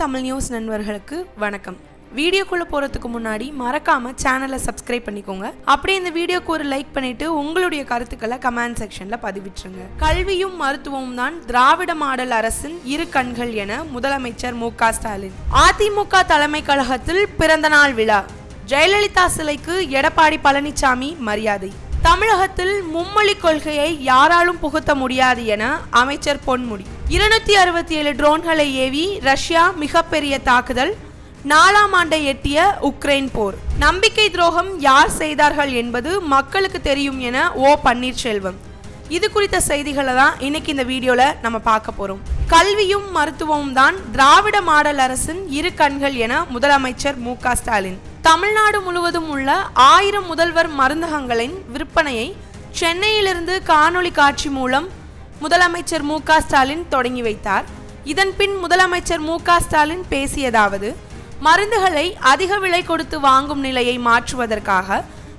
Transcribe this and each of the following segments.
Tamil news நண்பர்களுக்கு வணக்கம். வீடியோக்குள்ளே போறதுக்கு முன்னாடி மறக்காம சேனலை சப்ஸ்கிரைப் பண்ணிக்கோங்க. அப்படியே இந்த வீடியோக்கு ஒரு லைக் பண்ணிட்டு உங்களுடைய கருத்துக்களை கமெண்ட் செக்ஷன்ல பதிவிட்டுருங்க. கல்வியும் மருத்துவமும் தான் திராவிட மாடல் அரசின் இரு கண்கள் என முதலமைச்சர் மு க ஸ்டாலின். அதிமுக தலைமை கழகத்தில் பிறந்தநாள் விழா. ஜெயலலிதா சிலைக்கு எடப்பாடி பழனிசாமி மரியாதை. தமிழகத்தில் மும்மொழி கொள்கையை யாராலும் புகுத்த முடியாது என அமைச்சர் பொன்முடி. இருநூத்தி அறுபத்தி ஏழு ட்ரோன்களை ஏவி ரஷ்யா மிகப்பெரிய தாக்குதல். நாலாம் ஆண்டை எட்டிய உக்ரைன் போர். நம்பிக்கை துரோகம் யார் செய்தார்கள் என்பது மக்களுக்கு தெரியும் என ஓ பன்னீர்செல்வம். இது குறித்த செய்திகளை தான் இன்னைக்கு இந்த வீடியோல நம்ம பார்க்க போறோம். கல்வியும் மருத்துவமும் தான் திராவிட மாடல் அரசின் இரு கண்கள் என முதலமைச்சர் மு க ஸ்டாலின். தமிழ்நாடு முழுவதும் உள்ள ஆயிரம் முதல்வர் மருந்தகங்களின் விற்பனையை சென்னையிலிருந்து காணொளி காட்சி மூலம் முதலமைச்சர் மு ஸ்டாலின் தொடங்கி வைத்தார். இதன் பின் முதலமைச்சர் மு ஸ்டாலின் பேசியதாவது மருந்துகளை அதிக விலை கொடுத்து வாங்கும் நிலையை மாற்றுவதற்காக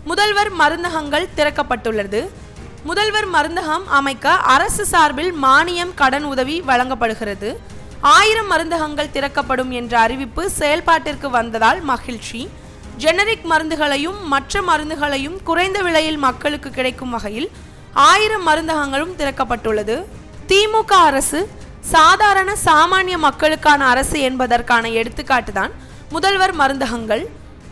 முதல்வர் மருந்தகங்கள் திறக்கப்பட்டுள்ளது. முதல்வர் மருந்தகம் அமைக்க அரசு சார்பில் மானியம் கடன் உதவி வழங்கப்படுகிறது. ஆயிரம் மருந்தகங்கள் திறக்கப்படும் என்ற அறிவிப்பு செயல்பாட்டிற்கு வந்ததால் மகிழ்ச்சி. ஜெனரிக் மருந்துகளையும் மற்ற மருந்துகளையும் குறைந்த விலையில் மக்களுக்கு கிடைக்கும் வகையில் ஆயிரம் மருந்தகங்களும் திறக்கப்பட்டுள்ளது. திமுக அரசு சாதாரண சாமானிய மக்களுக்கான அரசு என்பதற்கான எடுத்துக்காட்டு தான் முதல்வர் மருந்தகங்கள்.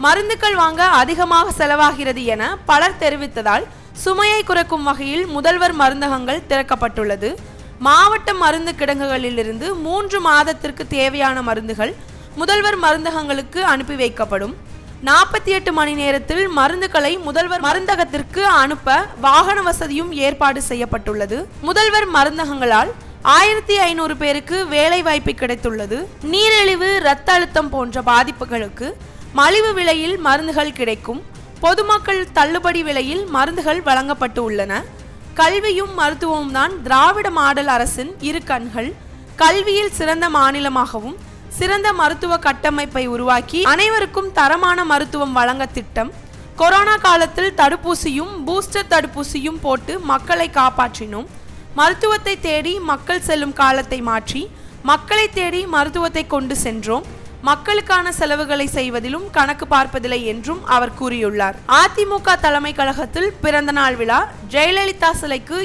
மருந்துகள் வாங்க அதிகமாக செலவாகிறது என பலர் தெரிவித்ததால் சுமையை குறைக்கும் வகையில் முதல்வர் மருந்தகங்கள் திறக்கப்பட்டுள்ளது. மாவட்ட மருந்து கிடங்குகளிலிருந்து மூன்று மாதத்திற்கு தேவையான மருந்துகள் முதல்வர் மருந்தகங்களுக்கு அனுப்பி வைக்கப்படும். நாற்பத்தி எட்டு மணி நேரத்தில் மருந்துகளை முதல்வர் மருந்தகத்திற்கு அனுப்ப வாகன வசதியும் ஏற்பாடு செய்யப்பட்டுள்ளது. முதல்வர் மருந்தகங்களால் ஆயிரத்தி ஐநூறு பேருக்கு வேலை வாய்ப்பு கிடைத்துள்ளது. நீரிழிவு இரத்த அழுத்தம் போன்ற பாதிப்புகளுக்கு மலிவு விலையில் மருந்துகள் கிடைக்கும். பொதுமக்கள் தள்ளுபடி விலையில் மருந்துகள் வழங்கப்பட்டு உள்ளன. கல்வியும் மருத்துவமும் தான் திராவிட மாடல் அரசின் இரு கண்கள். கல்வியில் சிறந்த மாநிலமாகவும் சிறந்த மருத்துவ கட்டமைப்பை உருவாக்கி அனைவருக்கும் தரமான மருத்துவம் வழங்க திட்டம். கொரோனா காலத்தில் தடுப்பூசியும் பூஸ்டர் தடுப்பூசியும் போட்டு மக்களை காப்பாற்றினோம். மருத்துவத்தை தேடி மக்கள் செல்லும் காலத்தை மாற்றி மக்களை தேடி மருத்துவத்தை கொண்டு சென்றோம். மக்களுக்கான செலவுகளை செய்வதிலும் கணக்கு பார்ப்பதில்லை என்றும் அவர் கூறியுள்ளார். அதிமுக தலைமை கழகத்தில் பிறந்தநாள் விழா ஜெயலலிதா சிலைக்கு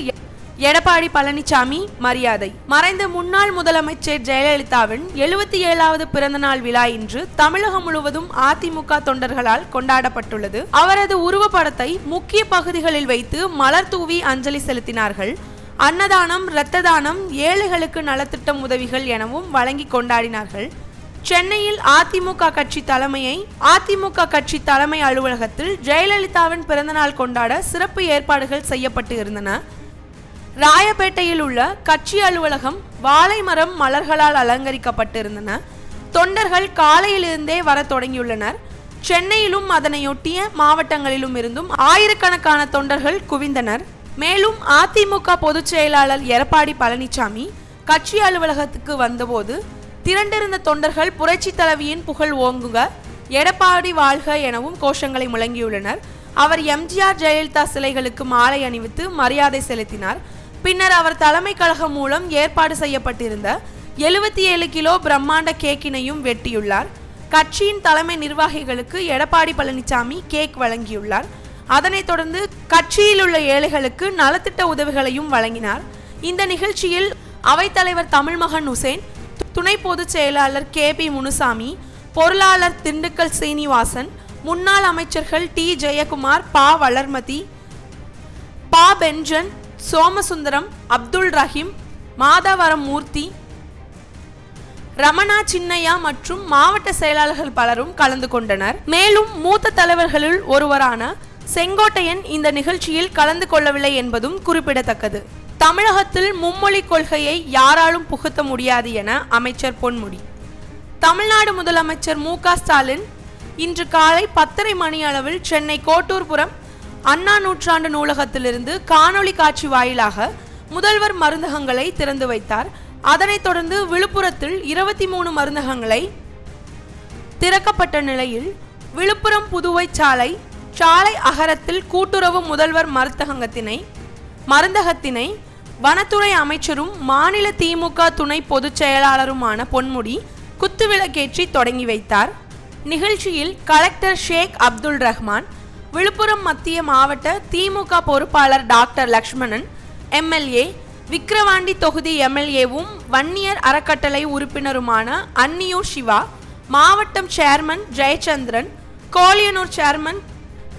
எடப்பாடி பழனிசாமி மரியாதை. மறைந்த முன்னாள் முதலமைச்சர் ஜெயலலிதாவின் எழுபத்தி ஏழாவது பிறந்தநாள் விழா இன்று தமிழகம் முழுவதும் அதிமுக தொண்டர்களால் கொண்டாடப்பட்டுள்ளது. அவரது உருவப்படத்தை முக்கிய பகுதிகளில் வைத்து மலர் தூவி அஞ்சலி செலுத்தினார்கள். அன்னதானம் இரத்த தானம் ஏழைகளுக்கு நலத்திட்டம் உதவிகள் எனவும் வழங்கி கொண்டாடினார்கள். சென்னையில் அதிமுக கட்சி தலைமையை அதிமுக கட்சி தலைமை அலுவலகத்தில் ஜெயலலிதாவின் பிறந்தநாள் கொண்டாட சிறப்பு ஏற்பாடுகள் செய்யப்பட்டு இருந்தன. ராயப்பேட்டையில் உள்ள கட்சி அலுவலகம் வாழை மரம் மலர்களால் அலங்கரிக்கப்பட்டிருந்தன. தொண்டர்கள் காலையிலிருந்தே வர தொடங்கியுள்ளனர். சென்னையிலும் அதனையொட்டிய மாவட்டங்களிலும் இருந்தும் ஆயிரக்கணக்கான தொண்டர்கள் குவிந்தனர். மேலும் அதிமுக பொதுச் செயலாளர் எடப்பாடி பழனிசாமி கட்சி அலுவலகத்துக்கு வந்தபோது திரண்டிருந்த தொண்டர்கள் புரட்சி தலைவியின் புகழ் ஓங்குக எடப்பாடி வாழ்க எனவும் கோஷங்களை முழங்கியுள்ளனர். அவர் எம்ஜிஆர் ஜெயலலிதா சிலைகளுக்கு மாலை அணிவித்து மரியாதை செலுத்தினார். பின்னர் அவர் தலைமை கழகம் மூலம் ஏற்பாடு செய்யப்பட்டிருந்த எழுபத்தி ஏழு கிலோ பிரம்மாண்ட கேக்கினையும் வெட்டியுள்ளார். கட்சியின் தலைமை நிர்வாகிகளுக்கு எடப்பாடி பழனிசாமி கேக் வழங்கியுள்ளார். அதனைத் தொடர்ந்து கட்சியில் உள்ள ஏழைகளுக்கு நலத்திட்ட உதவிகளையும் வழங்கினார். இந்த நிகழ்ச்சியில் அவைத்தலைவர் தமிழ்மகன் உசேன் துணை பொதுச் செயலாளர் கே பி முனுசாமி பொருளாளர் திண்டுக்கல் சீனிவாசன் முன்னாள் அமைச்சர்கள் டி ஜெயக்குமார் பா வளர்மதி பா பெஞ்சன் சோமசுந்தரம் அப்துல் ரஹீம் மாதவரம் மூர்த்தி ரமணா சின்னையா மற்றும் மாவட்ட செயலாளர்கள் பலரும் கலந்து கொண்டனர். மேலும் மூத்த தலைவர்களுள் ஒருவரான செங்கோட்டையன் இந்த நிகழ்ச்சியில் கலந்து கொள்ளவில்லை என்பதும் குறிப்பிடத்தக்கது. தமிழகத்தில் மும்மொழி கொள்கையை யாராலும் புகுத்த முடியாது என அமைச்சர் பொன்முடி. தமிழ்நாடு முதலமைச்சர் மு ஸ்டாலின் இன்று காலை பத்தரை மணி அளவில் சென்னை கோட்டூர்புரம் அண்ணா நூற்றாண்டு நூலகத்திலிருந்து காணொளி காட்சி வாயிலாக முதல்வர் மருந்தகங்களை திறந்து வைத்தார். அதனைத் தொடர்ந்து விழுப்புரத்தில் இருபத்தி மூணு மருந்தகங்களை திறக்கப்பட்ட நிலையில் விழுப்புரம் புதுவை சாலை சாலை அகரத்தில் கூட்டுறவு முதல்வர் மருந்தகத்தினை மருந்தகத்தினை வனத்துறை அமைச்சரும் மாநில திமுக துணை பொதுச் செயலாளருமான பொன்முடி குத்துவிளக்கேற்றி தொடங்கி வைத்தார். நிகழ்ச்சியில் கலெக்டர் ஷேக் அப்துல் ரஹ்மான் விழுப்புரம் மத்திய மாவட்ட திமுக பொறுப்பாளர் டாக்டர் லக்ஷ்மணன் எம்எல்ஏ விக்கிரவாண்டி தொகுதி எம்எல்ஏவும் வன்னியர் அறக்கட்டளை உறுப்பினருமான அன்னியூர் சிவா மாவட்டம் சேர்மன் ஜெயச்சந்திரன் கோலியனூர் சேர்மன்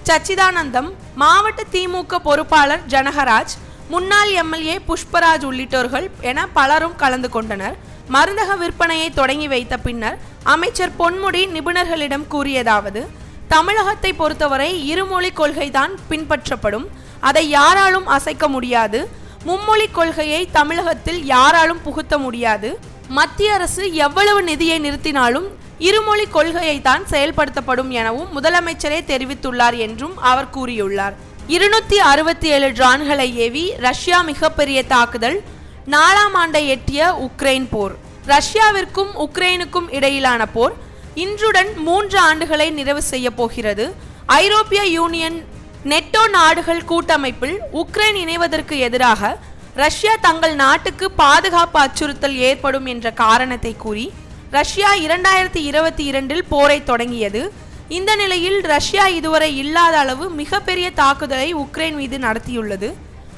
சச்சிதானந்தம் மாவட்ட திமுக பொறுப்பாளர் ஜனகராஜ் முன்னாள் எம்எல்ஏ புஷ்பராஜ் உள்ளிட்டோர்கள் என பலரும் கலந்து கொண்டனர். மருந்தக விற்பனையை தொடங்கி வைத்த பின்னர் அமைச்சர் பொன்முடி நிபுணர்களிடம் கூறியதாவது தமிழகத்தை பொறுத்தவரை இருமொழி கொள்கைதான் பின்பற்றப்படும். அதை யாராலும் அசைக்க முடியாது. மும்மொழி கொள்கையை தமிழகத்தில் யாராலும் புகுத்த முடியாது. மத்திய அரசு எவ்வளவு நிதியை நிறுத்தினாலும் இருமொழி கொள்கையை தான் செயல்படுத்தப்படும் எனவும் முதலமைச்சரே தெரிவித்துள்ளார் என்றும் அவர் கூறியுள்ளார். இருநூத்தி அறுபத்தி ஏழு டிரான்களை ஏவி ரஷ்யா மிகப்பெரிய தாக்குதல். நாலாம் ஆண்டை எட்டிய உக்ரைன் போர். ரஷ்யாவிற்கும் உக்ரைனுக்கும் இடையிலான போர். இன்றுடன் மூன்று ஆண்டுகளை நிறைவு செய்ய போகிறது. ஐரோப்பிய யூனியன் நெட்டோ நாடுகள் கூட்டமைப்பில் உக்ரைன் இணைவதற்கு எதிராக ரஷ்யா தங்கள் நாட்டுக்கு பாதுகாப்பு அச்சுறுத்தல் ஏற்படும் என்ற காரணத்தை கூறி ரஷ்யா இரண்டாயிரத்தி இருபத்தி இரண்டில் போரை தொடங்கியது. இந்த நிலையில் ரஷ்யா இதுவரை இல்லாத அளவு மிகப்பெரிய தாக்குதலை உக்ரைன் மீது நடத்தியுள்ளது.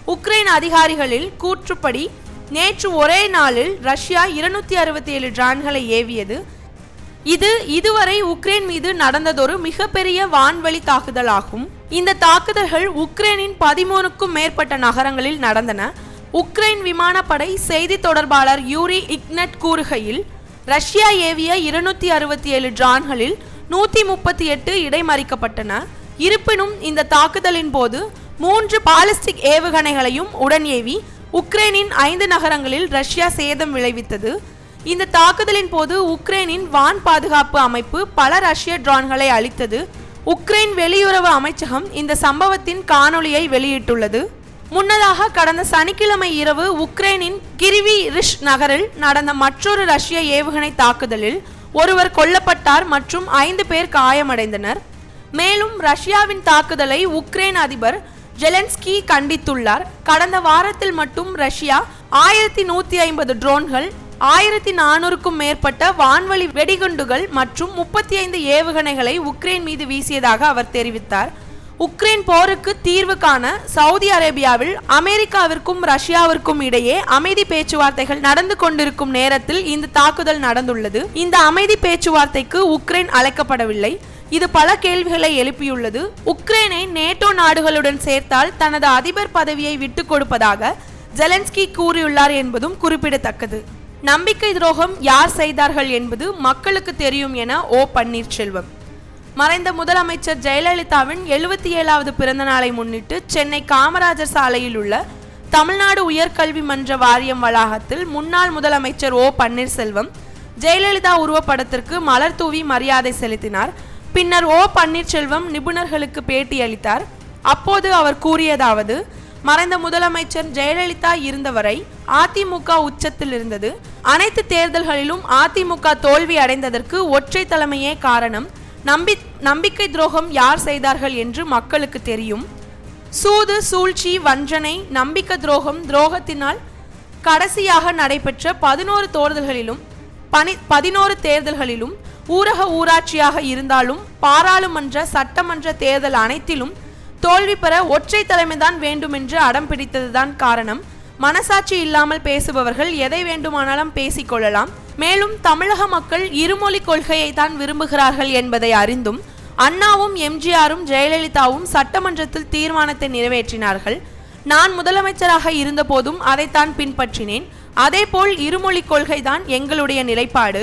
உக்ரைன் அதிகாரிகளில் கூற்றுப்படி நேற்று ஒரே நாளில் ரஷ்யா இருநூத்தி அறுபத்தி ஏழு டிரான்களை ஏவியது. இது இதுவரை உக்ரைன் மீது நடந்ததொரு மிகப்பெரிய வான்வழி தாக்குதலாகும். இந்த தாக்குதல்கள் உக்ரைனின் பதிமூணுக்கும் மேற்பட்ட நகரங்களில் நடந்தன. உக்ரைன் விமானப்படை செய்தி தொடர்பாளர் யூரி இக்னட் கூறுகையில் ரஷ்யா ஏவிய இருநூத்தி அறுபத்தி ஏழு டிரான்களில் நூத்தி முப்பத்தி எட்டு இடைமறிக்கப்பட்டன. இருப்பினும் இந்த தாக்குதலின் போது மூன்று பாலிஸ்டிக் ஏவுகணைகளையும் உடன் ஏவி உக்ரைனின் ஐந்து நகரங்களில் ரஷ்யா சேதம் விளைவித்தது. இந்த தாக்குதலின் போது உக்ரைனின் வான் பாதுகாப்பு அமைப்பு பல ரஷ்ய ட்ரான்களை அளித்தது உக்ரைன் வெளியுறவு அமைச்சகம் இந்த சம்பவத்தின் காணொளியை வெளியிட்டுள்ளது. முன்னதாக கடந்த சனிக்கிழமை இரவு உக்ரைனின் கிரிவி ரிஷ் நகரில் நடந்த மற்றொரு ரஷ்ய ஏவுகணை தாக்குதலில் ஒருவர் கொல்லப்பட்டார் மற்றும் ஐந்து பேர் காயமடைந்தனர். மேலும் ரஷ்யாவின் தாக்குதலை உக்ரைன் அதிபர் ஜெலன்ஸ்கி கண்டித்துள்ளார். கடந்த வாரத்தில் மட்டும் ரஷ்யா ஆயிரத்தி நூத்தி ஐம்பது ட்ரோன்கள் ஆயிரத்தி நானூறுக்கும் மேற்பட்ட வான்வழி வெடிகுண்டுகள் மற்றும் முப்பத்தி ஐந்து ஏவுகணைகளை உக்ரைன் மீது வீசியதாக அவர் தெரிவித்தார். உக்ரைன் போருக்கு தீர்வு காண சவுதி அரேபியாவில் அமெரிக்காவிற்கும் ரஷ்யாவிற்கும் இடையே அமைதி பேச்சுவார்த்தைகள் நடந்து கொண்டிருக்கும் நேரத்தில் இந்த தாக்குதல் நடந்துள்ளது. இந்த அமைதி பேச்சுவார்த்தைக்கு உக்ரைன் அழைக்கப்படவில்லை. இது பல கேள்விகளை எழுப்பியுள்ளது. உக்ரைனை நேட்டோ நாடுகளுடன் சேர்த்தால் தனது அதிபர் பதவியை விட்டுக் கொடுப்பதாக ஜெலன்ஸ்கி கூறியுள்ளார் என்பதும் குறிப்பிடத்தக்கது. நம்பிக்கை துரோகம் யார் செய்தார்கள் என்பது மக்களுக்கு தெரியும் என ஓ பன்னீர்செல்வம். மறைந்த முதலமைச்சர் ஜெயலலிதாவின் எழுபத்தி ஏழாவது பிறந்த நாளை முன்னிட்டு சென்னை காமராஜர் சாலையில் உள்ள தமிழ்நாடு உயர்கல்வி மன்ற வாரியம் வளாகத்தில் முன்னாள் முதலமைச்சர் ஓ பன்னீர்செல்வம் ஜெயலலிதா உருவப்படத்திற்கு மலர் தூவி மரியாதை செலுத்தினார். பின்னர் ஓ பன்னீர்செல்வம் நிபுணர்களுக்கு பேட்டியளித்தார் அப்போது அவர் கூறியதாவது மறைந்த முதலமைச்சர் ஜெயலலிதா இருந்தவரை அதிமுக உச்சத்தில் இருந்தது. அனைத்து தேர்தல்களிலும் அதிமுக தோல்வி அடைந்ததற்கு ஒற்றை தலைமையே காரணம். நம்பி நம்பிக்கை துரோகம் யார் செய்தார்கள் என்று மக்களுக்கு தெரியும். சூது சூழ்ச்சி வஞ்சனை நம்பிக்கை துரோகம் துரோகத்தினால் கடைசியாக நடைபெற்ற பதினோரு தேர்தல்களிலும் பனி பதினோரு தேர்தல்களிலும் ஊரக ஊராட்சியாக இருந்தாலும் பாராளுமன்ற சட்டமன்ற தேர்தல் அனைத்திலும் தோல்வி பெற ஒற்றை தலைமைதான் வேண்டுமென்று அடம் பிடித்ததுதான் காரணம். மனசாட்சி இல்லாமல் பேசுபவர்கள் எதை வேண்டுமானாலும் பேசிக்கொள்ளலாம். மேலும் தமிழக மக்கள் இருமொழி கொள்கையை தான் விரும்புகிறார்கள் என்பதை அறிந்தும் அண்ணாவும் எம்ஜிஆரும் ஜெயலலிதாவும் சட்டமன்றத்தில் தீர்மானத்தை நிறைவேற்றினார்கள். நான் முதலமைச்சராக இருந்தபோதும் அதைத்தான் பின்பற்றினேன். அதேபோல் இருமொழி கொள்கைதான் எங்களுடைய நிலைப்பாடு.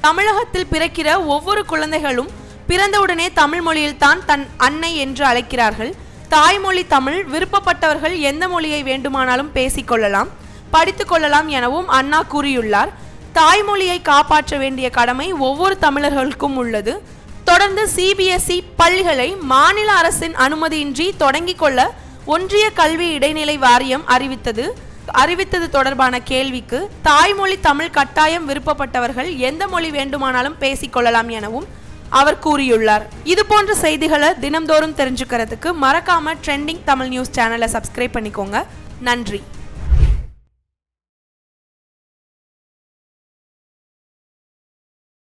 தமிழகத்தில் பிறக்கிற ஒவ்வொரு குழந்தைகளும் பிறந்தவுடனே தமிழ் மொழியில்தான் தன் அன்னை என்று அழைக்கிறார்கள். தாய்மொழி தமிழ் விருப்பப்பட்டவர்கள் எந்த மொழியை வேண்டுமானாலும் பேசிக்கொள்ளலாம் படித்து கொள்ளலாம் எனவும் அண்ணா கூறியுள்ளார். தாய்மொழியை காப்பாற்ற வேண்டிய கடமை ஒவ்வொரு தமிழர்களுக்கும் உள்ளது. தொடர்ந்து சிபிஎஸ்இ பள்ளிகளை மாநில அரசின் அனுமதியின்றி தொடங்கிக் கொள்ள ஒன்றிய கல்வி இடைநிலை வாரியம் அறிவித்தது. அறிவித்தது தொடர்பான கேள்விக்கு தாய்மொழி தமிழ் கட்டாயம் விருப்பப்பட்டவர்கள் எந்த மொழி வேண்டுமானாலும் பேசிக்கொள்ளலாம் எனவும் அவர் கூறியுள்ளார். இது போன்ற செய்திகளை தினம்தோறும் தெரிஞ்சுக்கிறதுக்கு மறக்காம ட்ரெண்டிங் தமிழ் நியூஸ் சேனலை சப்ஸ்கிரைப் பண்ணிக்கோங்க. நன்றி.